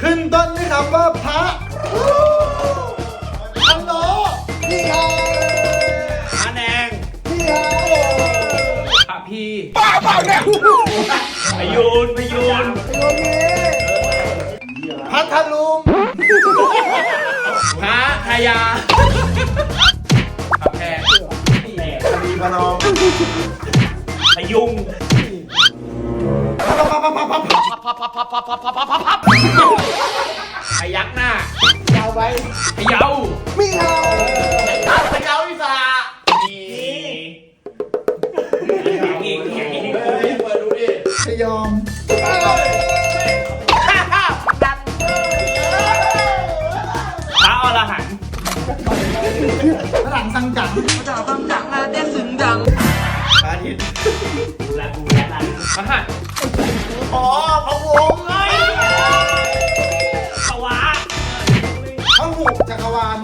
ขึ้นต้นด้วยคำว่าพระอันโนพี่ไฮพระแดงพี่ไฮพระพีป้าเปล่าเนี่ยพยูนพยูนโยนีพัทลุงพระทยาพระแพรมีพนมพยุง ไปพยาวมีเฮาพยาวอิสระมีอีกอีกอีกเปิดดูดิชยอมพระอรหันต์ฝรั่งสังกังพระอาทิตย์และกูและนันพระหัตถ์อ๋อาวาน